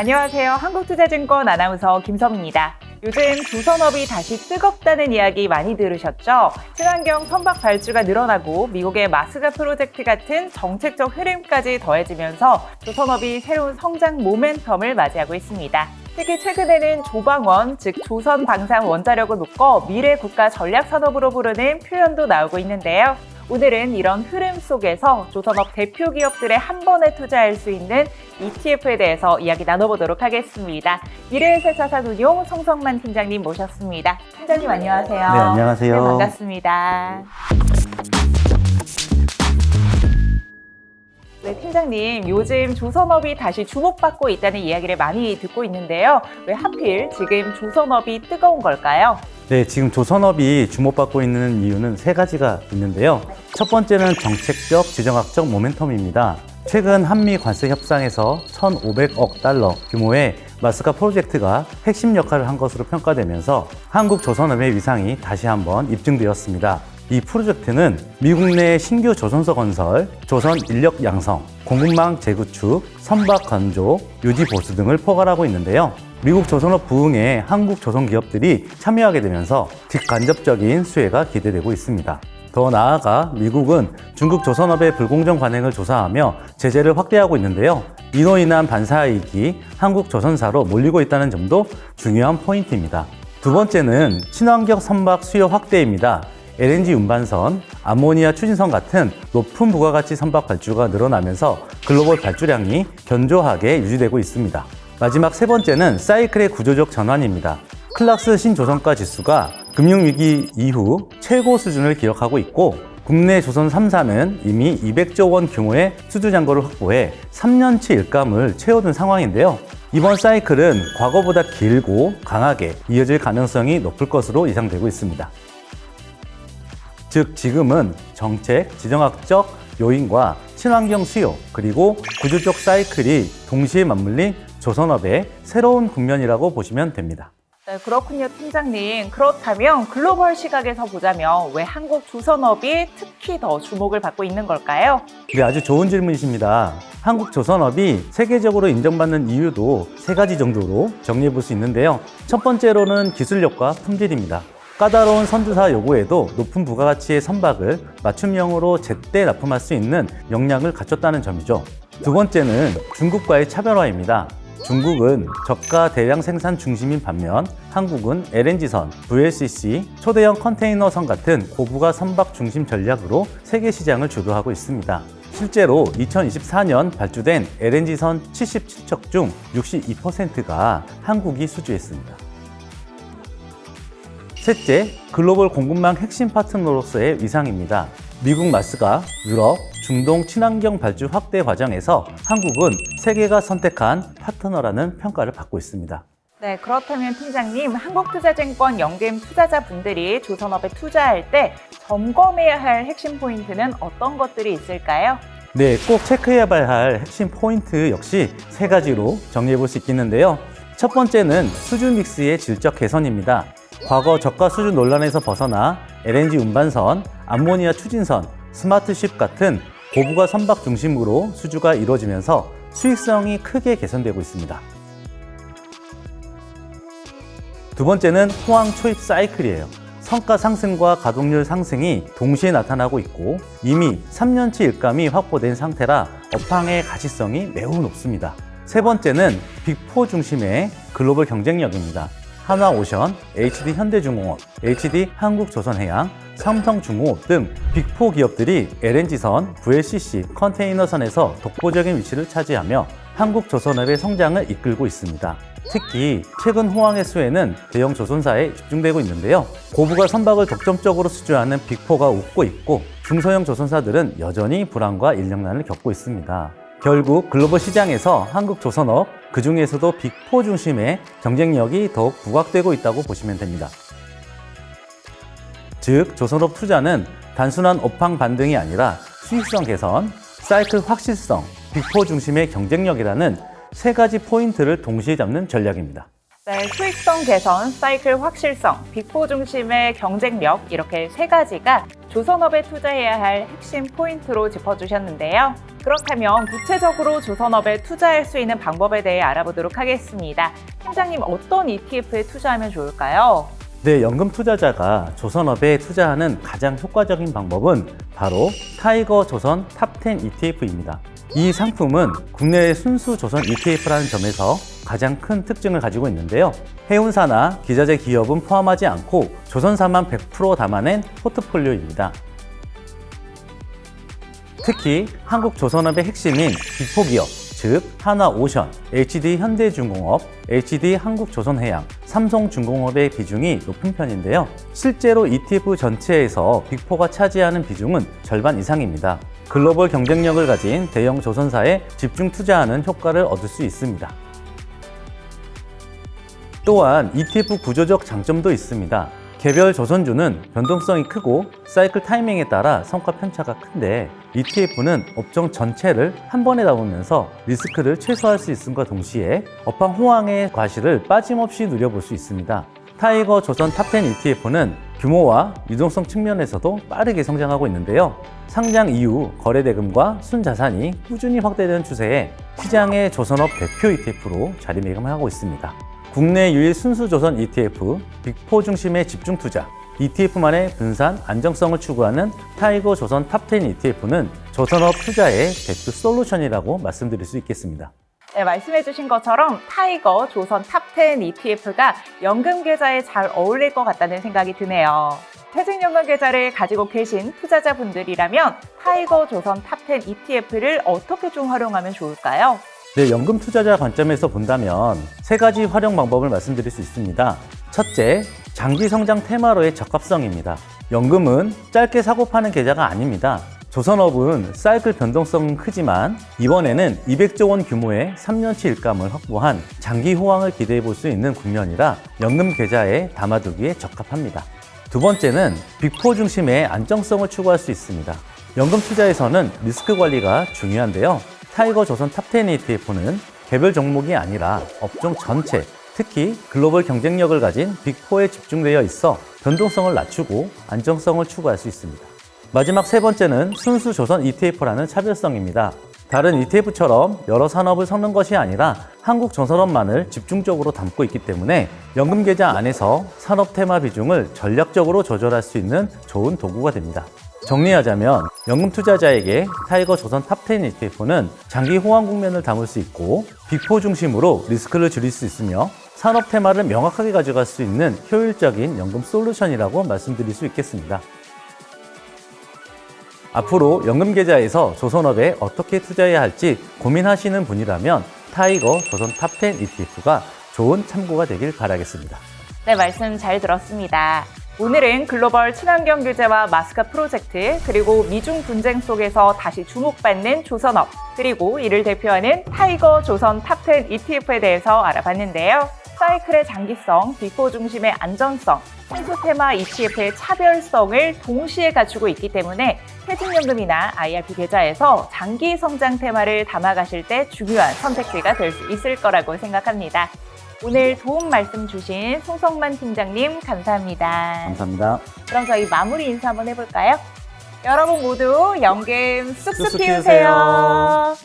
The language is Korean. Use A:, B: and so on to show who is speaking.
A: 안녕하세요. 한국투자증권 아나운서 김성입니다. 요즘 조선업이 다시 뜨겁다는 이야기 많이 들으셨죠? 친환경 선박 발주가 늘어나고 미국의 마스가 프로젝트 같은 정책적 흐름까지 더해지면서 조선업이 새로운 성장 모멘텀을 맞이하고 있습니다. 특히 최근에는 조방원, 즉 조선 방산 원자력을 묶어 미래 국가 전략 산업으로 부르는 표현도 나오고 있는데요. 오늘은 이런 흐름 속에서 조선업 대표 기업들의 한 번에 투자할 수 있는 ETF에 대해서 이야기 나눠보도록 하겠습니다. 미래에셋 자산운용 송성만 팀장님 모셨습니다. 팀장님 안녕하세요.
B: 네, 안녕하세요.
A: 네, 반갑습니다. 네, 팀장님, 요즘 조선업이 다시 주목받고 있다는 이야기를 많이 듣고 있는데요. 왜 하필 지금 조선업이 뜨거운 걸까요?
B: 네, 지금 조선업이 주목받고 있는 이유는 세 가지가 있는데요. 첫 번째는 정책적, 지정학적 모멘텀입니다. 최근 한미 관세 협상에서 1,500억 달러 규모의 마스카 프로젝트가 핵심 역할을 한 것으로 평가되면서 한국 조선업의 위상이 다시 한번 입증되었습니다. 이 프로젝트는 미국 내 신규 조선소 건설, 조선 인력 양성, 공급망 재구축, 선박 건조, 유지 보수 등을 포괄하고 있는데요. 미국 조선업 부흥에 한국 조선 기업들이 참여하게 되면서 직간접적인 수혜가 기대되고 있습니다. 더 나아가 미국은 중국 조선업의 불공정 관행을 조사하며 제재를 확대하고 있는데요. 이로 인한 반사이익이 한국 조선사로 몰리고 있다는 점도 중요한 포인트입니다. 두 번째는 친환경 선박 수요 확대입니다. LNG 운반선, 암모니아 추진선 같은 높은 부가가치 선박 발주가 늘어나면서 글로벌 발주량이 견조하게 유지되고 있습니다. 마지막 세 번째는 사이클의 구조적 전환입니다. 클락스 신조선가 지수가 금융위기 이후 최고 수준을 기록하고 있고 국내 조선 3사는 이미 200조 원 규모의 수주 잔고를 확보해 3년치 일감을 채워둔 상황인데요. 이번 사이클은 과거보다 길고 강하게 이어질 가능성이 높을 것으로 예상되고 있습니다. 즉 지금은 정책, 지정학적 요인과 친환경 수요 그리고 구조적 사이클이 동시에 맞물린 조선업의 새로운 국면이라고 보시면 됩니다.
A: 네, 그렇군요, 팀장님. 그렇다면 글로벌 시각에서 보자면 왜 한국 조선업이 특히 더 주목을 받고 있는 걸까요?
B: 네, 아주 좋은 질문이십니다. 한국 조선업이 세계적으로 인정받는 이유도 세 가지 정도로 정리해 볼 수 있는데요. 첫 번째로는 기술력과 품질입니다. 까다로운 선두사 요구에도 높은 부가가치의 선박을 맞춤형으로 제때 납품할 수 있는 역량을 갖췄다는 점이죠. 두 번째는 중국과의 차별화입니다. 중국은 저가 대량 생산 중심인 반면 한국은 LNG선, VLCC, 초대형 컨테이너선 같은 고부가 선박 중심 전략으로 세계 시장을 주도하고 있습니다. 실제로 2024년 발주된 LNG선 77척 중 62%가 한국이 수주했습니다. 셋째, 글로벌 공급망 핵심 파트너로서의 위상입니다. 미국 마스가 유럽, 중동 친환경 발주 확대 과정에서 한국은 세계가 선택한 파트너라는 평가를 받고 있습니다.
A: 네, 그렇다면 팀장님, 한국투자증권 연금 투자자분들이 조선업에 투자할 때 점검해야 할 핵심 포인트는 어떤 것들이 있을까요?
B: 네, 꼭 체크해봐야 할 핵심 포인트 역시 세 가지로 정리해 볼 수 있겠는데요. 첫 번째는 수주 믹스의 질적 개선입니다. 과거 저가 수준 논란에서 벗어나 LNG 운반선, 암모니아 추진선, 스마트쉽 같은 고부가 선박 중심으로 수주가 이루어지면서 수익성이 크게 개선되고 있습니다. 두 번째는 호황 초입 사이클이에요. 성과 상승과 가동률 상승이 동시에 나타나고 있고 이미 3년치 일감이 확보된 상태라 업황의 가시성이 매우 높습니다. 세 번째는 빅4 중심의 글로벌 경쟁력입니다. 한화오션, HD 현대중공업, HD 한국조선해양, 삼성중공업 등 빅4 기업들이 LNG선, VLCC, 컨테이너선에서 독보적인 위치를 차지하며 한국조선업의 성장을 이끌고 있습니다. 특히 최근 호황의 수혜는 대형 조선사에 집중되고 있는데요. 고부가 선박을 독점적으로 수주하는 빅4가 웃고 있고 중소형 조선사들은 여전히 불안과 인력난을 겪고 있습니다. 결국 글로벌 시장에서 한국 조선업, 그 중에서도 빅4 중심의 경쟁력이 더욱 부각되고 있다고 보시면 됩니다. 즉, 조선업 투자는 단순한 업황 반등이 아니라 수익성 개선, 사이클 확실성, 빅4 중심의 경쟁력이라는 세 가지 포인트를 동시에 잡는 전략입니다.
A: 네, 수익성 개선, 사이클 확실성, 빅4 중심의 경쟁력 이렇게 세 가지가 조선업에 투자해야 할 핵심 포인트로 짚어주셨는데요. 그렇다면 구체적으로 조선업에 투자할 수 있는 방법에 대해 알아보도록 하겠습니다. 팀장님 어떤 ETF에 투자하면 좋을까요?
B: 네, 연금 투자자가 조선업에 투자하는 가장 효과적인 방법은 바로 타이거 조선 탑10 ETF입니다. 이 상품은 국내의 순수 조선 ETF라는 점에서 가장 큰 특징을 가지고 있는데요. 해운사나 기자재 기업은 포함하지 않고 조선사만 100% 담아낸 포트폴리오입니다. 특히 한국 조선업의 핵심인 빅포기업, 즉 하나오션, HD 현대중공업, HD 한국조선해양, 삼성중공업의 비중이 높은 편인데요. 실제로 ETF 전체에서 빅포가 차지하는 비중은 절반 이상입니다. 글로벌 경쟁력을 가진 대형 조선사에 집중 투자하는 효과를 얻을 수 있습니다. 또한 ETF 구조적 장점도 있습니다. 개별 조선주는 변동성이 크고 사이클 타이밍에 따라 성과 편차가 큰데 ETF는 업종 전체를 한 번에 담으면서 리스크를 최소화할 수 있음과 동시에 업황 호황의 과실을 빠짐없이 누려볼 수 있습니다. 타이거 조선 탑10 ETF는 규모와 유동성 측면에서도 빠르게 성장하고 있는데요. 상장 이후 거래 대금과 순자산이 꾸준히 확대되는 추세에 시장의 조선업 대표 ETF로 자리매김하고 있습니다. 국내 유일 순수 조선 ETF 빅포 중심의 집중 투자 ETF만의 분산 안정성을 추구하는 타이거 조선 탑10 ETF는 조선업 투자의 대표 솔루션이라고 말씀드릴 수 있겠습니다.
A: 네, 말씀해주신 것처럼 타이거 조선 탑10 ETF가 연금 계좌에 잘 어울릴 것 같다는 생각이 드네요. 퇴직연금 계좌를 가지고 계신 투자자분들이라면 타이거 조선 탑10 ETF를 어떻게 좀 활용하면 좋을까요?
B: 네, 연금 투자자 관점에서 본다면 세 가지 활용 방법을 말씀드릴 수 있습니다. 첫째, 장기 성장 테마로의 적합성입니다. 연금은 짧게 사고 파는 계좌가 아닙니다. 조선업은 사이클 변동성은 크지만 이번에는 200조 원 규모의 3년치 일감을 확보한 장기 호황을 기대해 볼 수 있는 국면이라 연금 계좌에 담아두기에 적합합니다. 두 번째는 빅포 중심의 안정성을 추구할 수 있습니다. 연금 투자에서는 리스크 관리가 중요한데요. 타이거 조선 탑10 ETF는 개별 종목이 아니라 업종 전체, 특히 글로벌 경쟁력을 가진 빅4에 집중되어 있어 변동성을 낮추고 안정성을 추구할 수 있습니다. 마지막 세 번째는 순수 조선 ETF라는 차별성입니다. 다른 ETF처럼 여러 산업을 섞는 것이 아니라 한국 조선업만을 집중적으로 담고 있기 때문에 연금 계좌 안에서 산업 테마 비중을 전략적으로 조절할 수 있는 좋은 도구가 됩니다. 정리하자면 연금 투자자에게 타이거 조선 탑10 ETF는 장기 호황 국면을 담을 수 있고 빅포 중심으로 리스크를 줄일 수 있으며 산업 테마를 명확하게 가져갈 수 있는 효율적인 연금 솔루션이라고 말씀드릴 수 있겠습니다. 앞으로 연금 계좌에서 조선업에 어떻게 투자해야 할지 고민하시는 분이라면 타이거 조선 탑10 ETF가 좋은 참고가 되길 바라겠습니다.
A: 네, 말씀 잘 들었습니다. 오늘은 글로벌 친환경 규제와 마스크 프로젝트, 그리고 미중 분쟁 속에서 다시 주목받는 조선업, 그리고 이를 대표하는 타이거 조선 탑10 ETF에 대해서 알아봤는데요. 사이클의 장기성, 빅포 중심의 안전성, 순수 테마 ETF의 차별성을 동시에 갖추고 있기 때문에 퇴직연금이나 IRP 계좌에서 장기 성장 테마를 담아가실 때 중요한 선택지가 될 수 있을 거라고 생각합니다. 오늘 도움 말씀 주신 송성만 팀장님 감사합니다.
B: 감사합니다.
A: 그럼 저희 마무리 인사 한번 해볼까요? 여러분 모두 쑥쑥
B: 쑥쑥
A: 키우세요.
B: 키우세요.